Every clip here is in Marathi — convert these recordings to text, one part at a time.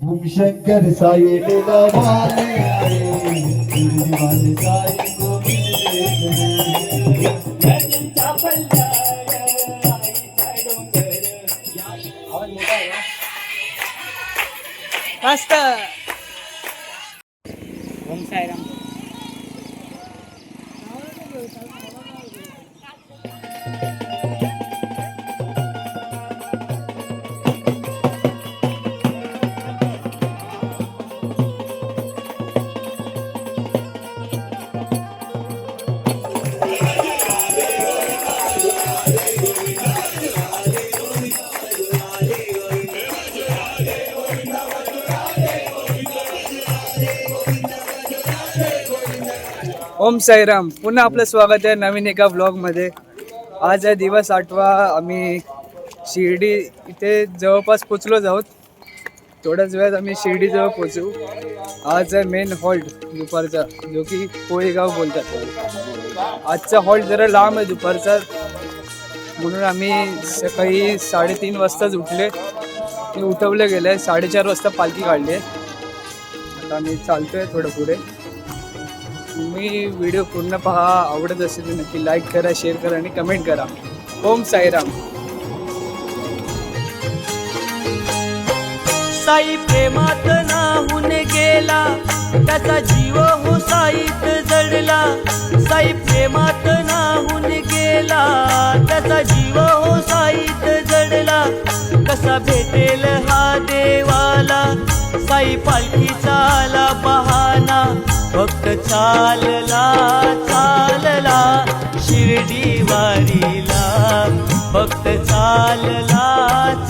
भूमशंकर साई लीला वाले आए वाले साई मस्त. ओम साईराम. पुन्हा आपलं स्वागत आहे नवीन एका ब्लॉगमध्ये आज आहे दिवस आठवा आम्ही शिर्डी इथे जवळपास पोचलो आहोत. थोड्याच वेळात आम्ही शिर्डीजवळ पोचू. आज आहे मेन हॉल्ट दुपारचा जो की कोळीगाव बोलतात. आजचा हॉल्ट जरा लांब आहे दुपारचा. म्हणून आम्ही सकाळी साडेतीन वाजताच उठले. उठवलं गेलं गेले साडेचार वाजता पालखी काढली आहे. आता आम्ही आहे थोडं पुढे. तुम्ही व्हिडिओ पूर्ण पहा आवडत असेल तर नक्की लाईक करा शेअर करा आणि कमेंट करा. ओम साईराम. साई प्रेमात नाहून गेला त्याचा जीव हो साईत जडला. साई प्रेमात नाहून गेला त्याचा जीव हो साईत जडला. कसा भेटेल हा देवाला? साई पालखीचा आला पहाना फक्त चालला चालला शिर्डी वारीला फक्त चालला चालला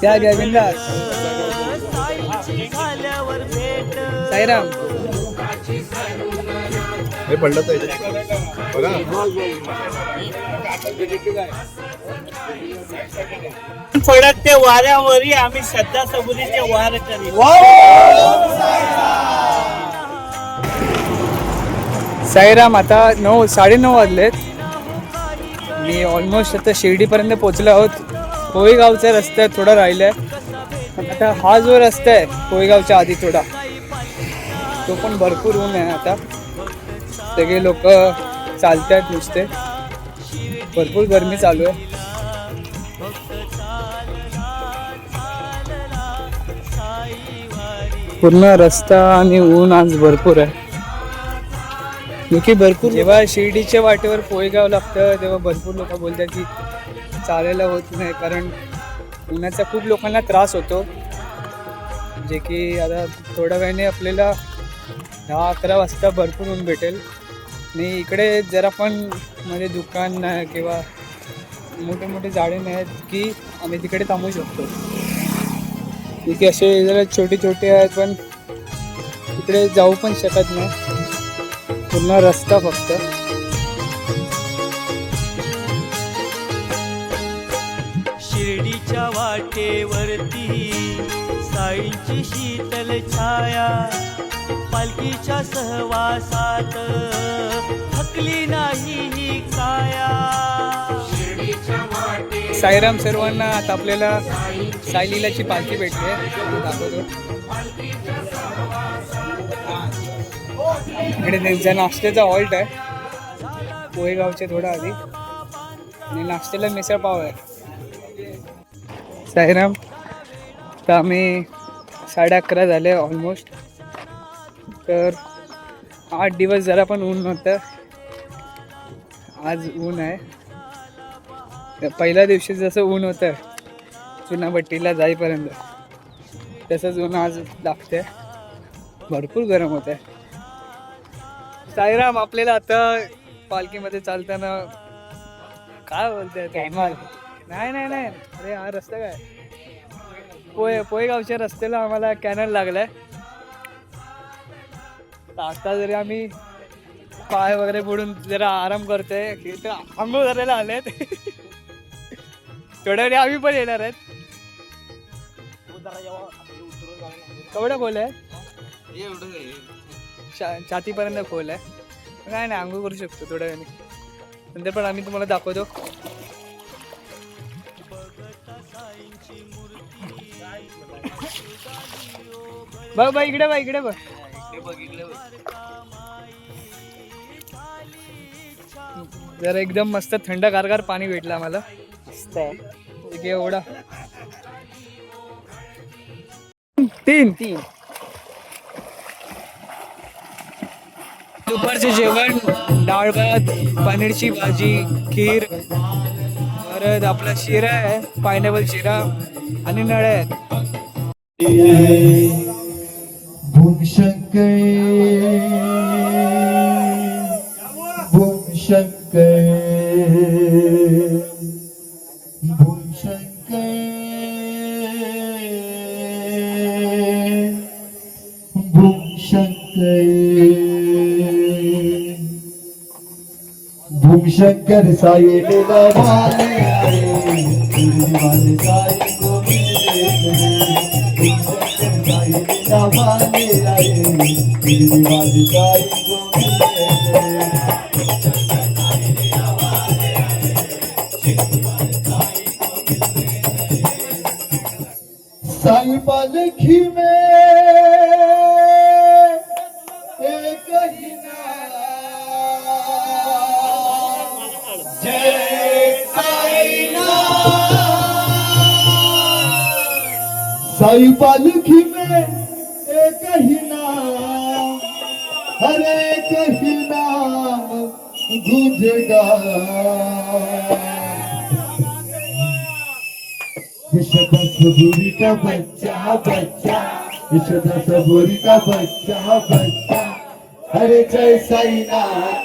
त्या घ्या बिंदास साईची झाल्यावर भेट साईराम. हे पडलं तर बघा. फडकते वाऱ्यावरी आम्ही श्रद्धा सबुरीचे वार करील साईराम आता नऊ साडेनऊ वाजलेत. मी ऑलमोस्ट आता शिर्डीपर्यंत पोचलो आहोत. कोळीगावचा रस्ता थोडा राहिला आहे आता हा जो रस्ता आहे कोळीगावच्या आधी थोडा तो पण भरपूर ऊन आहे आता. सगळे लोक चालत आहेत नुसते. भरपूर गरमी चालू आहे. पूर्ण रस्ता आणि ऊन आज भरपूर आहे. की भरपूर जेव्हा शिर्डीच्या वाटेवर पोळेगाव लागतं तेव्हा भरपूर लोक बोलतात की चालायला होत नाही कारण उन्हाचा खूप लोकांना त्रास होतो. जे की आता थोड्या वेळाने आपल्याला दहा अकरा वाजता भरपूर ऊन भेटेल. आणि इकडे जरा पण म्हणजे दुकान नाही किंवा मोठे मोठे झाडे नाही आहेत की आम्ही तिकडे थांबू शकतो. की असे जरा छोटे छोटे आहेत पण तिकडे जाऊ पण शकत नाही. पूर्ण रस्ता फक्त. शिर्डीच्या वाटेवरती साईंची शीतल छाया पालखीच्या सहवासात थकली नाही ही काया. साईराम सर्वांना आता आपल्याला साईलीलाची पालखी भेटली आहे दाखवतो इकडे त्यांचा नाश्त्याचा हॉल्ट आहे पोहेगावच्या थोडा आधी. आणि नाश्त्याला मिसळ पाव आहे. साईराम तर आम्ही साडे अकरा झाले ऑलमोस्ट तर आठ दिवस जरा पण ऊन नव्हतं. आज ऊन आहे. तर पहिल्या दिवशी जसं ऊन होतं चुनाभट्टीला जाईपर्यंत तसंच ऊन आज लागते भरपूर गरम होतं आहे साईराम आपल्याला आता पालखीमध्ये चालताना काय बोलते नाही नाही नाही. अरे हा रस्ता काय? पोय पोयगावच्या रस्त्याला आम्हाला कॅनल लागलाय. आता जरी आम्ही पाय वगैरे बुडून जरा आराम करतोय की तर आंघोळ करायला आलेत. थोड्या वेळी आम्ही पण येणार आहेत. केवढं खोल आहे? छातीपर्यंत खोल आहे. काय नाही आंघोळ करू शकतो थोड्या वेळाने. नंतर पण आम्ही तुम्हाला दाखवतो. बघ बघ इकडे बघ इकडे बघ. जरा एकदम मस्त थंड गारगार पाणी भेटलं आम्हाला. एक एवढा. तीन. तीन. दुपारचे जेवण डाळ भात पनीरची भाजी खीर परत आपला शिरा आहे पायनॅपल शिरा आणि नळ आहेत. को मिले साई पालखी में साई पालखी में एक ही नाम, हर एक ही नाम गूंजेगा। यशोदा सबूरी का बच्चा बच्चा। यशोदा सबूरी का बच्चा बच्चा। अरे जय साई नाथ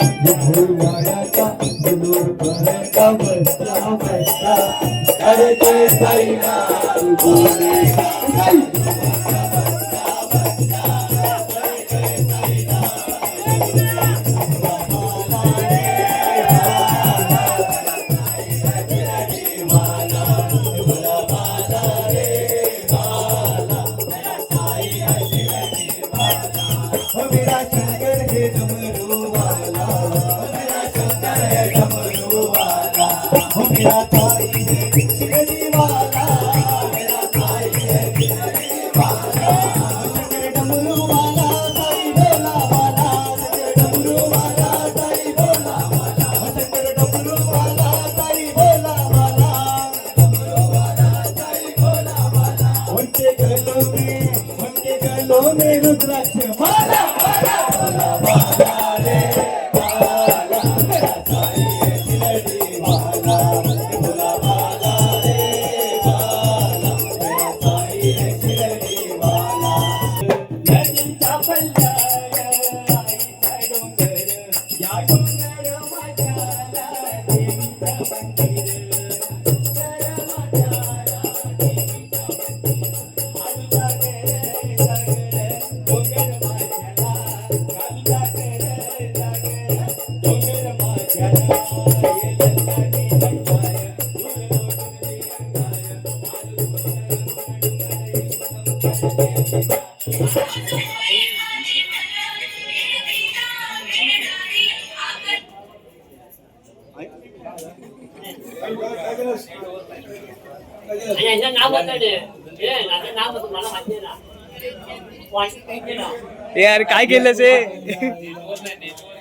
गलों में रुद्राक्ष ए यार काय केलंस हे?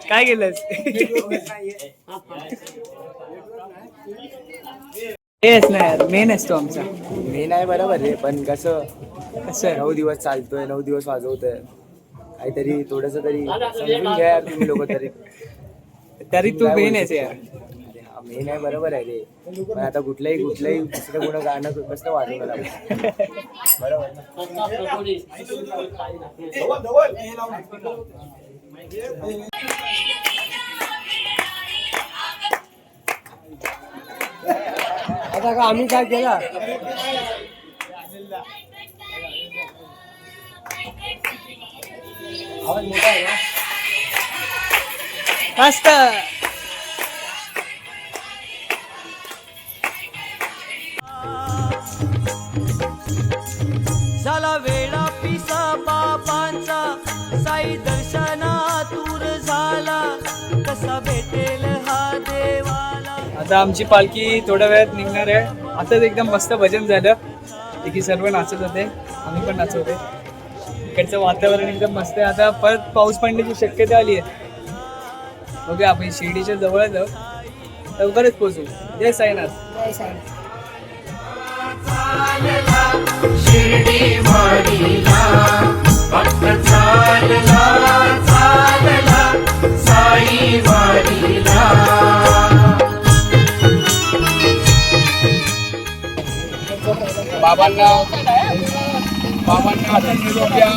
काय केलंस? हेच ना यार मेन असतो आमचा. मी नाही बरोबर रे पण कसं? कसं आहे? नऊ दिवस चालतोय नऊ दिवस वाजवतोय. काहीतरी थोडस तरी समजून घ्या यार तुम्ही लोक तरी. तरी तू मेन आहेस यार. मी नाही बरोबर आहे रे पण आता कुठलंही कुठलंही दुसरं गुण गाणं कसं वाजवलं लागलं बरोबर. आता का आम्ही काय केला आवाज मोठा आहे? मस्त आता आमची पालखी थोड्या वेळात निघणार आहे. आताच एकदम मस्त भजन झालं. की सर्व नाचत होते. आम्ही पण नाचत होते. इकडचं वातावरण एकदम मस्त आहे. आता परत पाऊस पडण्याची शक्यता आली आहे. बघूया आपण शिर्डीच्या जवळच आहोत. लवकरच पोहोचू. जय साईनाथ. बाबांना बाबांना आता निरोप द्या.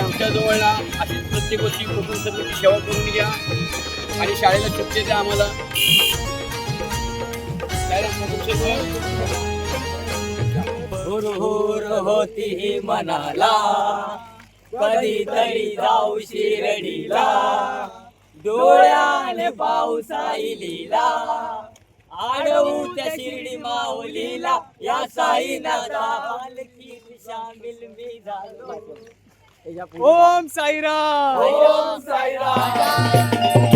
आमच्या जवळला अशी प्रत्येक गोष्टी कुटुंब समिती सेवा करून घ्या. आणि शाळेला सुट्टी द्या आम्हाला. काय रे, हुरहुर होती मनाला. कधीतरी जाऊ शिरडीला. डोळ्याने पावसाई लीला आडवू त्या शिर्डी माऊलीला या साईनाथा पालखीत शामिल मी झालो. ओम साईराम. ओम साईराम.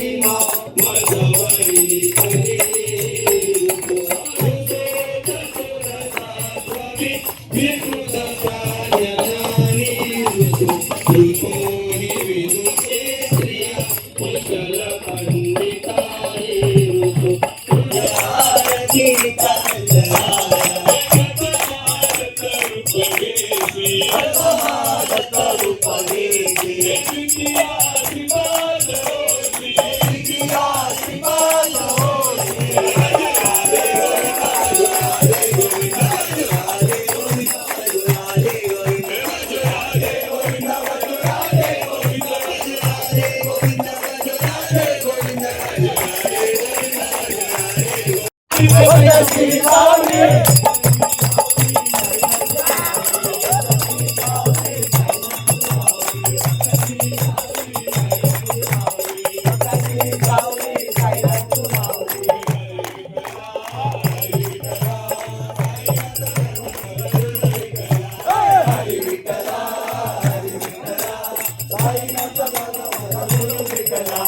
கலா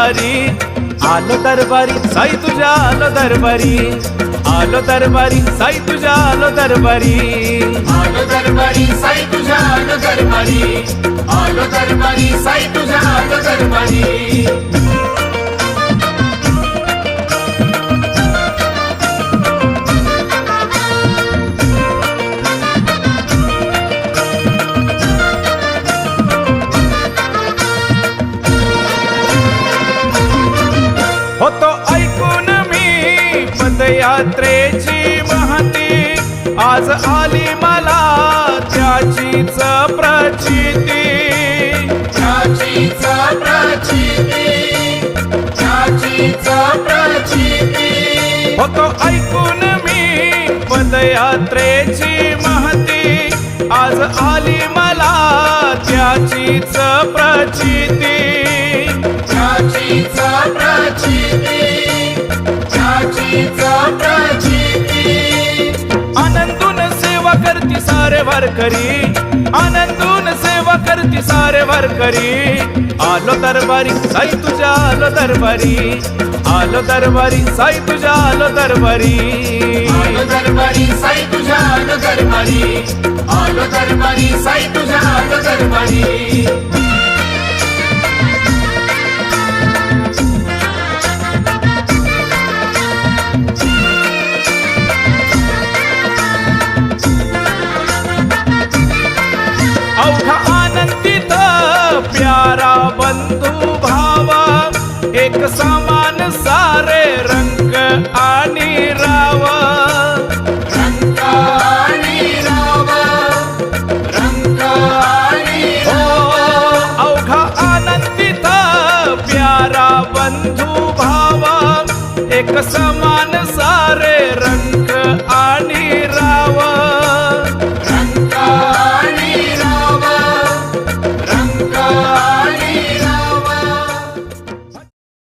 दरबारी. आलो दरबारी साई तुझ्या आलो दरबारी. आलो दरबारी साई तुझ्या आलो दरबारी. आलो दरबारी साई तुझ्या आलो दरबारी. आलो दरबारी साई तुझ्या आलो दरबारी. होतो ऐकून मी पदयात्रेची महती. आज आली मला त्याचीच प्रचिती. त्याचीच प्रचिती. त्याचीच प्रचिती. आनंदून सेवा करती सारे वारकरी. आनंदून करती सारे वारकरी. आलो दरबारी साई तुझ्या आलो दरबारी. आलो दरबारी साई तुझ्या आलो दरबारी. आलो दरबारी साई तुझ्या आलो दरबारी. आलो दरबारी साई तुझ्या आलो दरबारी.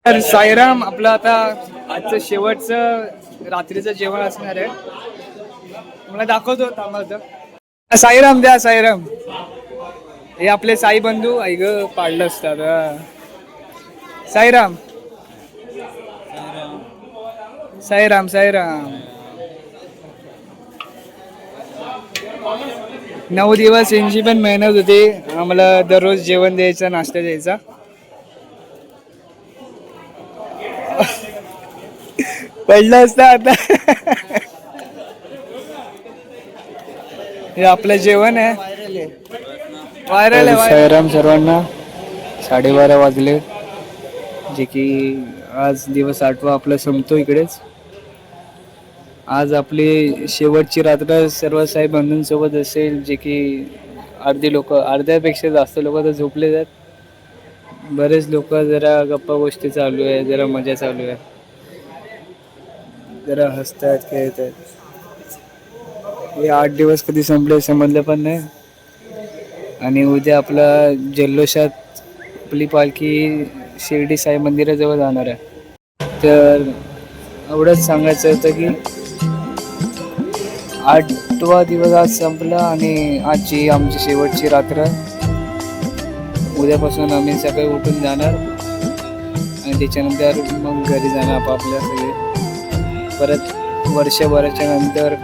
तर साईराम आपलं आता आजचं शेवटचं रात्रीचं जेवण असणार आहे. मला दाखवतो थांबा साईराम द्या साईराम. हे आपले साई बंधू ऐग पाडलं असतात साईराम. साईराम साईराम. नऊ दिवस यांची पण मेहनत होती. आम्हाला दररोज जेवण द्यायचं नाश्ता द्यायचा. पडलं असतं आता. हे आपलं जेवण आहे. व्हायरल आहे साईराम सर्वांना साडेबारा वाजले. जे की आज दिवस आठवा आपला संपतो इकडेच. आज आपली शेवटची रात्र सर्व साहेब बंधूंसोबत असेल जे की अर्धी लोक अर्ध्यापेक्षा जास्त लोक तर झोपले आहेत. बरेच लोक जरा गप्पा गोष्टी चालू आहे जरा मजा चालू आहे. जरा हसत आहेत खेळत आहेत हे आठ दिवस कधी संपले समजलं पण नाही. आणि उद्या आपला जल्लोषात आपली पालखी शिर्डी साई मंदिराजवळ जाणार आहे. तर एवढंच सांगायचं होतं की आठवा दिवस आज संपला आणि आजची आमची शेवटची रात्र उद्यापासून आम्ही सकाळी उठून जाणार. आणि त्याच्यानंतर मग घरी जाणार आपापल्या सगळे. परत वर्षभराच्या नंतर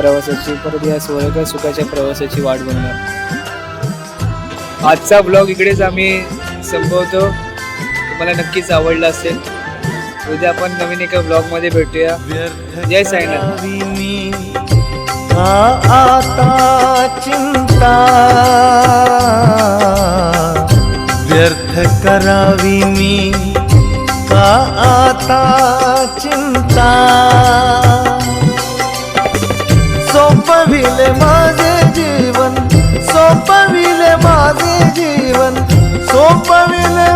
प्रवासाची परत या स्वर्ग सुखाच्या प्रवासाची वाट बघणार. आजचा ब्लॉग इकडेच आम्ही संपवतो. तुम्हाला नक्कीच आवडला असेल. उद्या आपण नवीन एका ब्लॉगमध्ये भेटूया. जय साईनाथ. आता चिंता. व्यर्थ करावी मी का आता चिंता? सोपविले माझे जीवन सोपविले माझे जीवन सोपविले